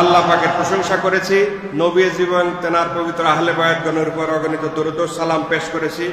আল্লাহ পাকের প্রশংসা করেছি। নবী জীবন, তেনার পবিত্র আহলে বায়াতগণের উপর অগণিত দরুদ সালাম পেশ করেছি।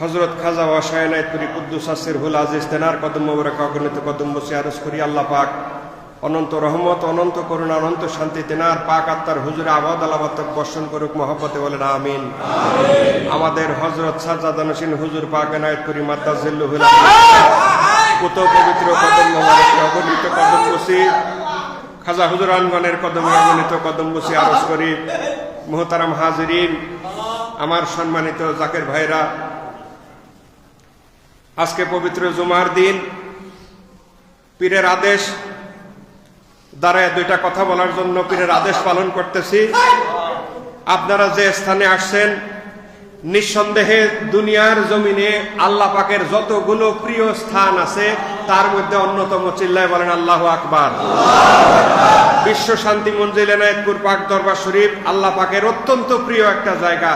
হজরত খাজা ওয়াসায়নায়তুরি কুদ্দুস আসির হুল আজিজ, তেনার কদম অগণিত কদম বসে আরজ করি আল্লাহ পাক। অনন্ত রহমত, অনন্ত করুণা, অনন্ত শান্তি তেনার পাক আত্মার হুজুরে আবাদ আলাবাত বর্ষণ করুক মহব্বতে বলেন, আমিন। আমাদের হজরত সাজাদানসিন হুজুর পাক এনায়ত করি মাদ্দা জিল্লু হুল কত পবিত্র কদম অগণিত খাজা হুজুর আনগণের কদমে অগণিত কদম বসি আরজ করি। মোহতারাম হাজরিন, আমার সম্মানিত জাকের ভাইরা, আজকে পবিত্র জুমার দিন। পীরের আদেশ দ্বারায় দুইটা কথা বলার জন্য পীরের আদেশ পালন করতেছি। আপনারা যে স্থানে আসছেন, নিঃসন্দেহে দুনিয়ার জমিনে আল্লাহ পাকের যতগুলো প্রিয় স্থান আছে তার মধ্যে অন্যতম চিল্লায় বলেন আল্লাহ আকবার। বিশ্ব শান্তি মঞ্জিল এনায়তপুর পাক দরবার শরীফ আল্লাহ পাকের অত্যন্ত প্রিয় একটা জায়গা।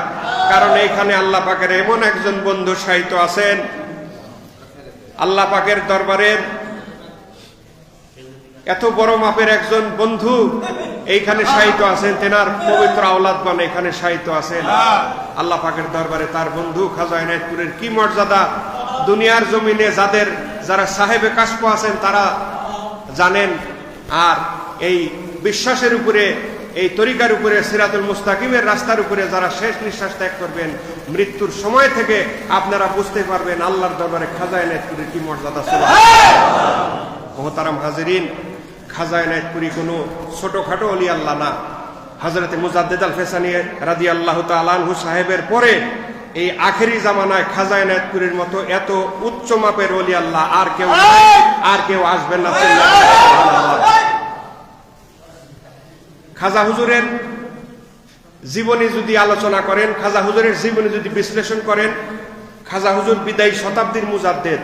কারণ এইখানে আল্লাহ পাকের এমন একজন বন্ধু সাহিত্য আছেন। আল্লাহ পাকের দরবারের এত বড় মাপের একজন বন্ধু এইখানে সাহিত্য আছেন, তেনার পবিত্র আওলাদগণ এখানে সাহিত্য আছেন। আল্লাহ পাকের দরবারে তার বন্ধু খাজা এনায়তপুরের কি মর্যাদা? দুনিয়ার জমিনে যাদের যারা সাহেবে কাশপ আছেন, তারা জানেন আর এই বিশ্বাসের উপরে, এই তরিকার উপরে, সিরাতুল মুস্তাকিমের রাস্তার উপরে যারা শেষ নিঃশ্বাস ত্যাগ করবেন, মৃত্যুর সময় থেকে আপনারা বুঝতে পারবেন আল্লাহর দরবারে খাজা এনায়তপুরের কি মর্যাদা ছিল। মোহতারাম হাজিরিন খাজা এনায়তপুরি কোনো ছোটোখাটো অলি আল্লাহ না। হজরতে মুজাদ্দেদ আল ফেসানি রাদি আল্লাহ তালানহু সাহেবের পরে এই আখেরি জামানায় খাজা এনায়তপুরের মতো এত উচ্চ মাপের অলি আল্লাহ আর কেউ আর কেউ আসবেন না খাজা হুজুরের জীবনী যদি আলোচনা করেন খাজা হুজুরের জীবনী যদি বিশ্লেষণ করেন খাজা হুজুর বিদায়ী শতাব্দীর মুজাদ্দেদ।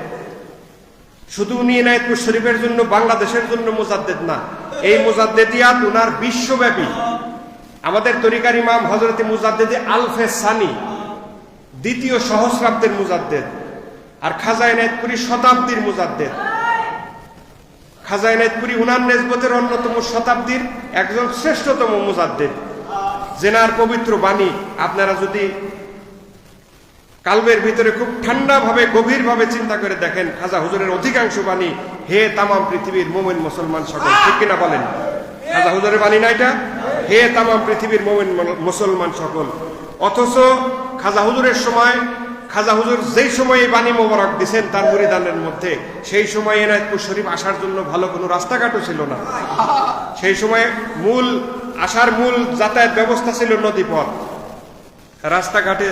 শুধু উনি এনায়তপুর শরীফের জন্য বাংলাদেশের জন্য মুজাদ্দেদ না এই মুজাদ্দেদিয়াত উনার বিশ্বব্যাপী। আমাদের তরিকার ইমাম হজরতে মুজাদ্দেদে আলফে সানি দ্বিতীয় সহস্রাব্দের মুজাদ্দেদ। আর খাজা এনায়তপুরি শতাব্দীর মুজাদ্দেদ। খাজা এনায়তপুরি উনার নেজবতের অন্যতম শতাব্দীর একজন শ্রেষ্ঠতম মুজাদ্দেদ। জেনার পবিত্র বাণী, আপনারা যদি কালবের ভিতরে খুব ঠান্ডা ভাবে গভীর ভাবে চিন্তা করে দেখেন, খাজা হুজুরের অধিকাংশ বাণী, হে তামাম পৃথিবীর মোমেন মুসলমান সকল, ঠিক কিনা বলেন? খাজা হুজুরের বাণী না এটা? হে তামাম পৃথিবীর মোমেন মুসলমান সকল। অথচ খাজা হুজুরের সময়, খাজা হুজুর যেই সময় এই বাণী মোবারক দিছেন তার মুরিদানের মধ্যে, সেই সময় এনায়তপুর শরীফ আসার জন্য ভালো কোনো রাস্তাঘাটও ছিল না। সেই সময় মূল, আসার মূল যাতায়াত ব্যবস্থা ছিল নদীপথ। রাস্তাঘাটে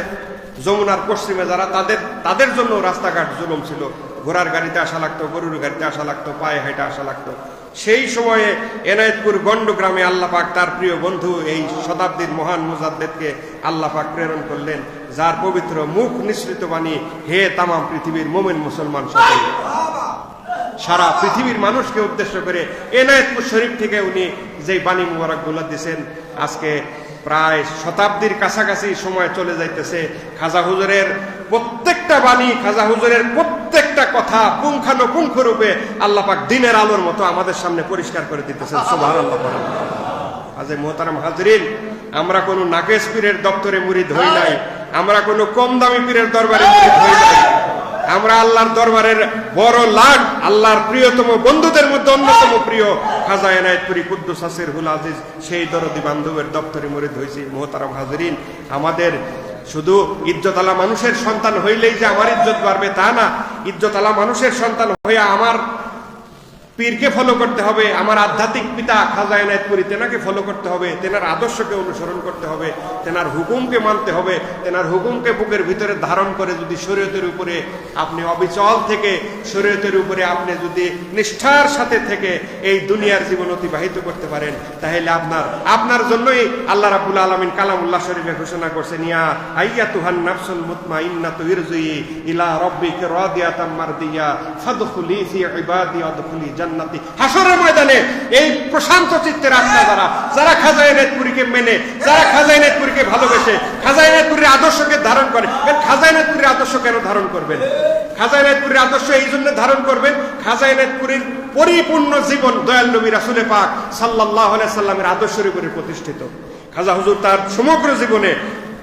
যমুনার পশ্চিমে যারা তাদের তাদের জন্য রাস্তাঘাট জুলুম ছিল। ঘোড়ার গাড়িতে আসা লাগতো, গরুর গাড়িতে আসা লাগতো, পায়ে হেঁটে আসা লাগতো। সেই সময়ে এনায়েতপুর গন্ড গ্রামে আল্লাহ পাক তার প্রিয় বন্ধু এই শতাব্দীর মহান মুজাদ্দেদকে আল্লাহ পাক প্রেরণ করলেন, যার পবিত্র মুখ নিঃসৃত বাণী, হে তামাম পৃথিবীর মোমেন মুসলমান সকল। সারা পৃথিবীর মানুষকে উদ্দেশ্য করে এনায়েতপুর শরীফ থেকে উনি যে বাণী মুবারকগুলো দিয়েছেন আজকে প্রায় শতাব্দীর কাছাকাছি সময় চলে যাইতেছে। খাজা হুজুরের প্রত্যেকটা বাণী খাজা হুজুরের প্রত্যেকটা কথা পুঙ্খানুপুঙ্খ রূপে আল্লাহ পাক দিনের আলোর মতো আমাদের সামনে পরিষ্কার করে দিতেছেন। সুবহান আল্লাহ আজ মোহতারাম হাজরিন, আমরা কোনো নাকেশ পীরের দপ্তরে মুড়ি হই নাই, আমরা কোনো কম দামি পীরের দরবারে মুরিদ হই নাই। আমরা আল্লাহর দরবারের বড় লাখ আল্লাহর প্রিয়তম বন্ধুদের মধ্যে অন্যতম প্রিয় খাজা এনায়তপুরি কুদ্দুস হাসির হুল আজিজ, সেই দরদি বান্ধবের দপ্তরে মরিদ হয়েছি মোহতারাম হাজরিন, আমাদের শুধু ইজ্জতালা মানুষের সন্তান হইলেই যে আমার ইজ্জত বাড়বে তা না। ইজ্জতলা মানুষের সন্তান হইয়া আমার পীরকে ফলো করতে হবে, আমার আধ্যাত্মিক পিতা খাজা এনায়তপুরি তেনাকে ফলো করতে হবে, তেনার আদর্শকে অনুসরণ করতে হবে, তেনার হুকুমকে মানতে হবে, তেনার হুকুমকে বুকের ভিতরে ধারণ করে যদি শরীয়তের উপরে আপনি অবিচল থেকে, শরীয়তের উপরে আপনি যদি নিষ্ঠার সাথে থেকে এই দুনিয়ার জীবন অতিবাহিত করতে পারেন, তাহলে আপনার আপনার জন্যই আল্লাহ রাবুল আলমিন কালামুল্লাহ শরীফে ঘোষণা করছেন, ইয়া আইয়া তুহান নাফসুল মুতমা ইন্না তু ইরজুই ইলা রব্বিকে রাদিয়াতাম মারদিয়া ফাদখুলি ফি ইবাদি আদখুলি জান্নাতি। হাসরের ময়দানে এই প্রশান্ত চিত্তের আত্মা যারা যারা খাজা এনায়তপুরীকে মেনে, যারা খাজা এনায়তপুরীকে ভালোবেসে খাজা এনায়তপুরীর আদর্শকে ধারণ করে খাজা এনায়তপুরীর আদর্শ কেন ধারণ করবেন? খাজা এনায়তপুরের আদর্শ এই জন্য ধারণ করবেন খাজা এনায়তপুরের পরিপূর্ণ জীবন দয়াল নবী রাসুলে পাক সাল্লাহ সাল্লামের আদর্শের উপরে প্রতিষ্ঠিত। খাজা হুজুর তার সমগ্র জীবনে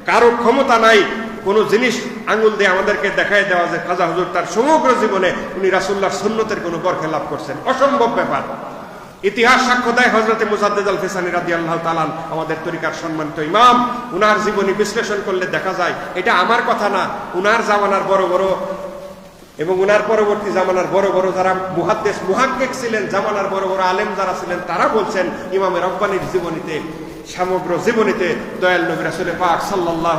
কারও ক্ষমতা নাই কোনো জিনিস আঙ্গুল দিয়ে আমাদেরকে দেখাই দেওয়া যে খাজা হুজুর তার সমগ্র জীবনে উনি রাসুল্লাহ সুন্নতের কোনো বরখে লাভ করছেন। অসম্ভব ব্যাপার। ইতিহাস সাক্ষ্য দেয় হজরতে মুসাদ্দেদ আল ফিসানি আল্লাহ তালান আমাদের তরিকার সম্মানিত ইমাম, উনার জীবনী বিশ্লেষণ করলে দেখা যায়, এটা আমার কথা না, উনার জামানার বড় বড় এবং উনার পরবর্তী জামানার বড় বড় যারা মুহাদ্দেশ মুহাক্কিক ছিলেন, জামানার বড় বড় আলেম যারা ছিলেন, তারা বলছেন ইমামের রব্বানির জীবনীতে সমগ্র জীবনীতে দয়াল নবী রাসূলের পাক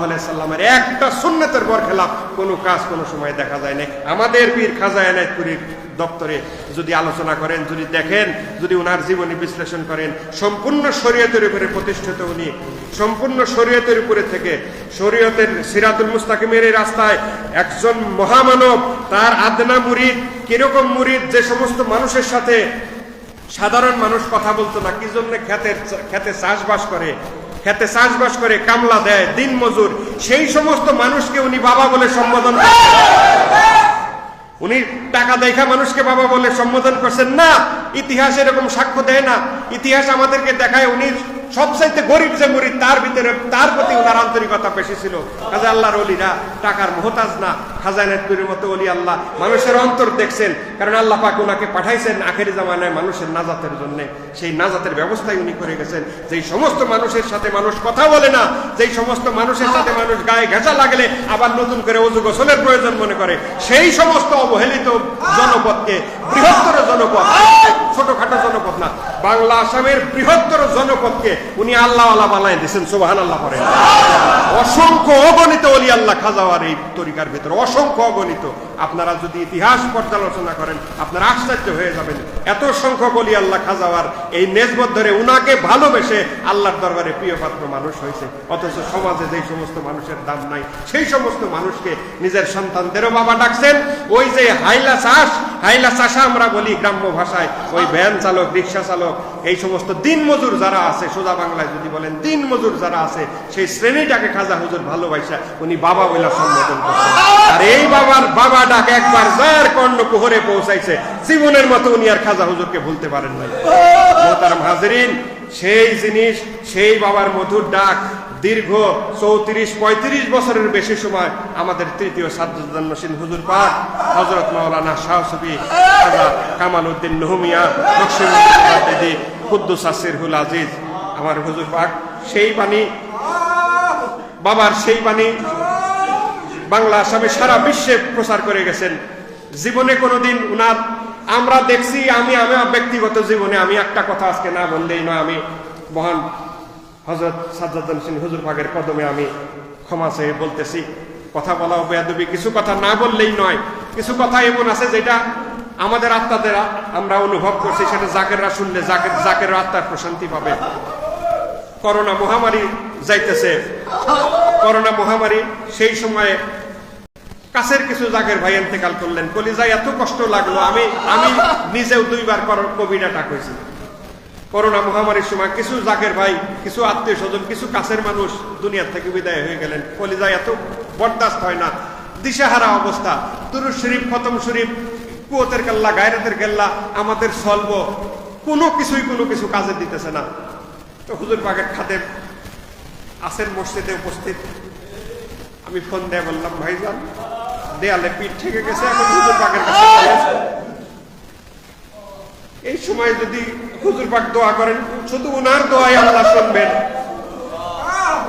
আলাইহি সাল্লামের একটা সুন্নতের বরখেলাপ কোনো কাজ কোনো সময় দেখা যায় না আমাদের পীর খাজা এনায়েতপুরীর দপ্তরে যদি আলোচনা করেন, যদি দেখেন, যদি উনার জীবনী বিশ্লেষণ করেন, সম্পূর্ণ শরীয়তের উপরে প্রতিষ্ঠিত উনি, সম্পূর্ণ শরীয়তের উপরে থেকে, শরীয়তের সিরাতুল মুস্তাকিমের এই রাস্তায় একজন মহামানব, তার আদনা মুরিদ, কীরকম মুরিদ, যে সমস্ত মানুষের সাথে সাধারণ মানুষ কথা বলতো না, কি জন্য খেতের খেতে চাষবাস করে? খেতে চাষবাস করে কামলা দেয়, দিন মজুর। সেই সমস্ত মানুষকে উনি বাবা বলে সম্বোধন উনি টাকা দেখা মানুষকে বাবা বলে সম্বোধন করছেন। না, ইতিহাস এরকম সাক্ষ্য দেয় না। ইতিহাস আমাদেরকে দেখায়, উনি সবচাইতে গরিব যে মুরিদ, তার ভিতরে, তার প্রতি ওনার আন্তরিকতা বেশি ছিল। কাজে আল্লাহর অলিরা টাকার মহতাজ না। খাজানাতুরের মতো অলি আল্লাহ। মানুষের অন্তর দেখছেন, কারণ আল্লাহ পাক ওনাকে পাঠাইছেন আখেরি জামানায় মানুষের নাজাতের জন্য। সেই নাজাতের ব্যবস্থাই উনি করে গেছেন। যেই সমস্ত মানুষের সাথে মানুষ কথা বলে না, যেই সমস্ত মানুষের সাথে মানুষ গায়ে ঘেঁচা লাগলে আবার নতুন করে অজু গোসলের প্রয়োজন মনে করে। সেই সমস্ত অবহেলিত জনপদকে, বৃহত্তর জনপদ ছোটখাটো জনপদ না, বাংলা আসামের বৃহত্তর জনপদকে উনি আল্লাহ আল্লাহ বানাই দিয়েছেন সোবাহান আল্লাহ পরে অসংখ্য অগণিত অলি আল্লাহ খাজাওয়ার এই তরিকার ভিতরে, অসংখ্য অগণিত। আপনারা যদি ইতিহাস পর্যালোচনা করেন, আপনারা আশ্চর্য হয়ে যাবেন। এত সংখ্যক অলি আল্লাহ খাজাওয়ার এই নেজবত ধরে উনাকে ভালোবেসে আল্লাহর দরবারে প্রিয় পাত্র মানুষ হয়েছে। অথচ সমাজে যেই সমস্ত মানুষের দাম নাই, সেই সমস্ত মানুষকে নিজের সন্তানদেরও বাবা ডাকছেন। ওই যে হাইলা চাষ, হাইলা চাষা আমরা বলি গ্রাম্য ভাষায়, ওই ভ্যান চালক, রিক্সা চালক, এই সমস্ত দিন মজুর যারা আছে, সোজা বাংলায় যদি বলেন দিন মজুর যারা আছে, সেই শ্রেণীটাকে খাজা হুজুর ভালোবাসা উনি বাবা বলে সম্বোধন করছেন। আর এই বাবার বাবা ডাক একবার যার কর্ণ কুহরে পৌঁছাইছে, জীবনের মতো উনি আর খাজা হুজুরকে ভুলতে পারেন নাই। মোহতারাম হাজরিন, সেই জিনিস, সেই বাবার মধুর ডাক দীর্ঘ চৌত্রিশ, পঁয়ত্রিশ বছরের বেশি সময় আমাদের তৃতীয় সাদ্দুদ্দান নসীন হুজুর পাক হজরত মাওলানা শাহ সুফি খাজা কামাল উদ্দিন নহমিয়া নকশিদি কুদ্দুস আসির হুল আজিজ, আমার হুজুর পাক, সেই বাণী, বাবার সেই বাণী, বাংলা আসামে সারা বিশ্বে প্রচার করে গেছেন। জীবনে কোনোদিন উনার আমরা দেখছি, আমি আমি ব্যক্তিগত জীবনে আমি একটা কথা আজকে না বললেই নয়, আমি মহান হজরত সাজ্জাদ সিং হুজুর পাকের কদমে আমি ক্ষমা চেয়ে বলতেছি, কথা বলা বেয়াদবি, কিছু কথা না বললেই নয়, কিছু কথা এমন আছে যেটা আমাদের আত্মাদের আমরা অনুভব করছি, সেটা জাকেররা শুনলে জাকের জাকের আত্মার প্রশান্তি পাবে। করোনা মহামারী যাইতেছে, করোনা মহামারী সেই সময়ে কাছের কিছু জাগের ভাই এতেকাল করলেন। কলিজায় এত কষ্ট লাগল, আমি আমি নিজেও দুইবার কোভিড অ্যাটাক হয়েছি। করোনা মহামারীর সময় কিছু জাগের ভাই, কিছু আত্মীয় স্বজন কিছু কাছের মানুষ দুনিয়ার থেকে বিদায় হয়ে গেলেন। কলিজায় এত বরদাস্ত হয় না। দিশাহারা অবস্থা। তুরুজ শরীফ, খতম শরীফ, কুয়তের কেল্লা, গায়রাতের কেল্লা, আমাদের সলব। কোনো কিছুই কোনো কিছু কাজে দিতেছে না। তো হুজুর পাকের খাতে আসের মসজিদে উপস্থিত। আমি ফোন দিয়ে বললাম, ভাইজান দেয়ালে পিঠ থেকে গেছে, এখন হুজুর পাকের কাছে এই সময় যদি হুজুর পাক দোয়া করেন, শুধু উনার দোয়াই আল্লাহ শুনবেন।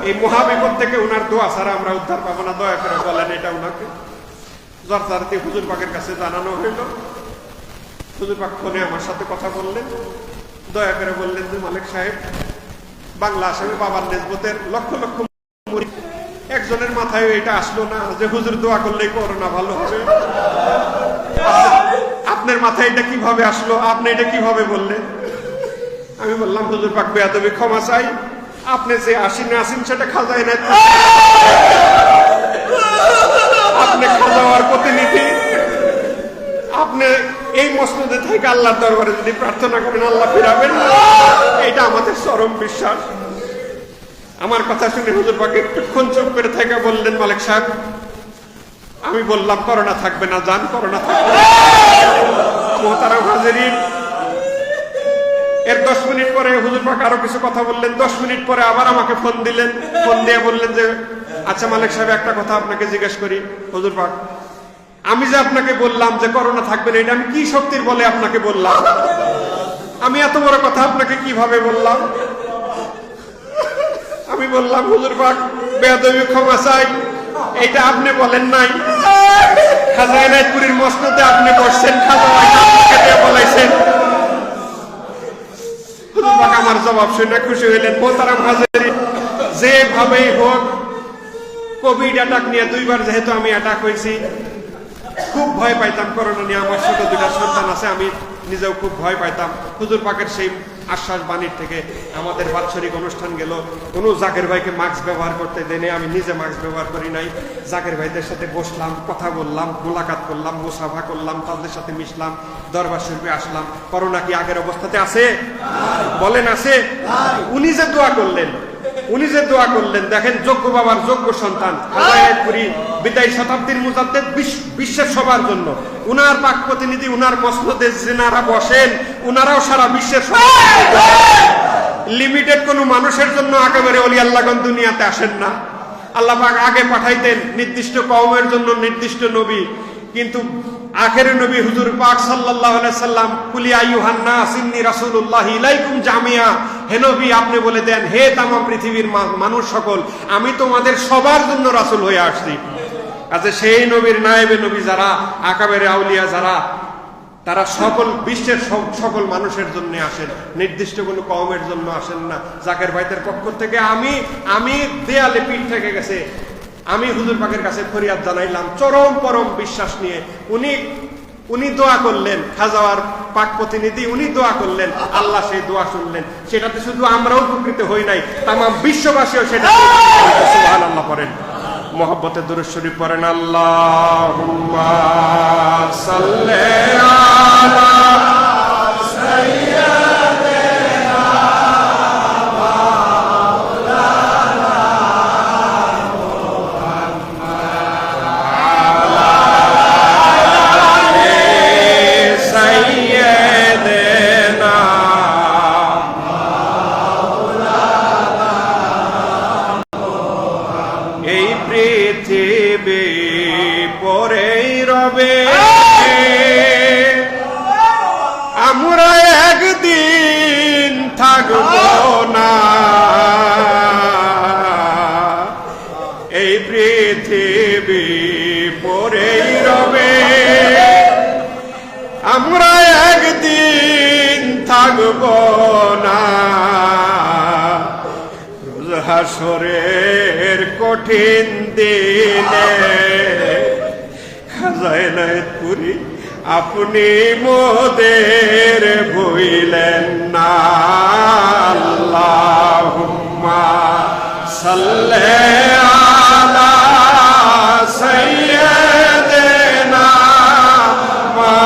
এই মহাবিপদ থেকে উনার দোয়া ছাড়া আমরা উদ্ধার পাবো না, দয়া করে বলেন এটা উনাকে। জর্দারতে হুজুর পাকের কাছে জানানো হইল। হুজুর পাক ফোনে আমার সাথে কথা বললেন। দয়া করে বললেন যে মালিক সাহেব, বাংলা আসামে বাবার নেজবতের লক্ষ লক্ষ একজনের মাথায় এটা আসলো না যে হুজুর দোয়া করলেই করোনা ভালো হবে। আপনার মাথায় এটা কীভাবে আসলো? আপনি এটা কীভাবে বললেন? আমি বললাম, হুজুর পাক বেয়াদবি, ক্ষমা চাই। আপনি যে আসিন না আসিন সেটা খাজায় না আপনি খাজাওয়ার প্রতিনিধি। আপনি এই মসনদে থেকে আল্লাহর দরবারে যদি প্রার্থনা করেন, আল্লাহ ফিরাবেন এটা আমাদের চরম বিশ্বাস। আমার কথা শুনে হুজুর পাকে একটুক্ষণ চুপ করে থেকে বললেন, মালিক সাহেব, আমি বললাম, করোনা থাকবে না, যান, করোনা থাকবে। মোহতারাম হাজিরিন, এর দশ মিনিট পরে হুজুর পাক আরও কিছু কথা বললেন, দশ মিনিট পরে আবার আমাকে ফোন দিলেন, ফোন দিয়ে বললেন যে আচ্ছা মালিক সাহেব, একটা কথা আপনাকে জিজ্ঞেস করি, হুজুর পাক, আমি যে আপনাকে বললাম যে করোনা থাকবে না, এটা আমি কি শক্তির বলে আপনাকে বললাম আমি এত বড় কথা আপনাকে কীভাবে বললাম আমি বললাম হুজুর পাক বেয়াদবি ক্ষমা চাই। এটা আপনি বলেন নাই। খাজা এনায়তপুরীর মসনদে আপনি বসছেন খাজা আপনাকে বলাইছেন। আমার জবাব শুনে খুশি হইলেন। মোতারাম হাজারি যেভাবেই হোক কোভিড অ্যাটাক নিয়ে দুইবার যেহেতু আমি অ্যাটাক হয়েছি, খুব ভয় পাইতাম। করোনা নিয়ে আমার ছোট দুটা সন্তান আছে, আমি নিজেও খুব ভয় পাইতাম। হুজুর পাকের সেই আশ্বাস বাণীর থেকে আমাদের বাৎসরিক অনুষ্ঠান গেল। কোনো জাকের ভাইকে মাস্ক ব্যবহার করতে দেয়নি আমি নিজে মাস্ক ব্যবহার করি নাই। জাকের ভাইদের সাথে বসলাম কথা বললাম মোলাকাত করলাম মুসাফা করলাম তাদের সাথে মিশলাম দরবার শরীফে আসলাম। করোনা কি আগের অবস্থাতে আছে? বলেন আছে? উনি যে দোয়া করলেন উনি যে দোয়া করলেন, দেখেন যোগ্য বাবার যোগ্য সন্তান বিদায় শতাব্দীর মুজাদ্দেদ বিশ্বের সবার জন্য। উনার পাক প্রতিনিধি, উনার মসনদে যেনারা বসেন, উনারাও সারা বিশ্বের লিমিটেড কোনো মানুষের জন্য একেবারে অলি আল্লাহগণ দুনিয়াতে আসেন না। আল্লাহ পাক আগে পাঠাইতেন নির্দিষ্ট কওমের জন্য নির্দিষ্ট নবী। কিন্তু আখেরে নবী হুজুর পাক সাল্লাল্লাহু আলাইহি সাল্লাম, কুলি আইয়ুহান নাস, ইন্নী ইলাইকুম জামিয়া। হে নবী, আপনি বলে দেন, হে তামাম পৃথিবীর মানুষ সকল, আমি তোমাদের সবার জন্য রাসূল হয়ে আসছি। আচ্ছা সেই নবীর নায়েবে নবী যারা, আকাবের আউলিয়া যারা, তারা সকল বিশ্বের সকল মানুষের জন্য আসেন। নির্দিষ্ট কোনো কমের জন্য আসেন না। জাকের ভাইদের পক্ষ থেকে আমি আমি দেয়ালে পিঠ থেকে গেছে। আমি হুজুর পাকের কাছে ফরিয়াদ জানাইলাম চরম পরম বিশ্বাস নিয়ে। উনি উনি দোয়া করলেন খাজাওয়ার পাক প্রতিনিধি উনি দোয়া করলেন আল্লাহ সেই দোয়া শুনলেন। সেটাতে শুধু আমরাও উপকৃত হই নাই তাম বিশ্ববাসীও সেটা আল্লাহ পড়েন। মোহাম্মতের দুরুদ শরীফ পড়েন আল্লাহ সাইয়েদেনা আসরের কঠিন দিনে পুরি আপনি মোদের বইলেন না। আল্লাহুম্মা সাল্লাল্লাহু আলা সাইয়্যিদিনা মা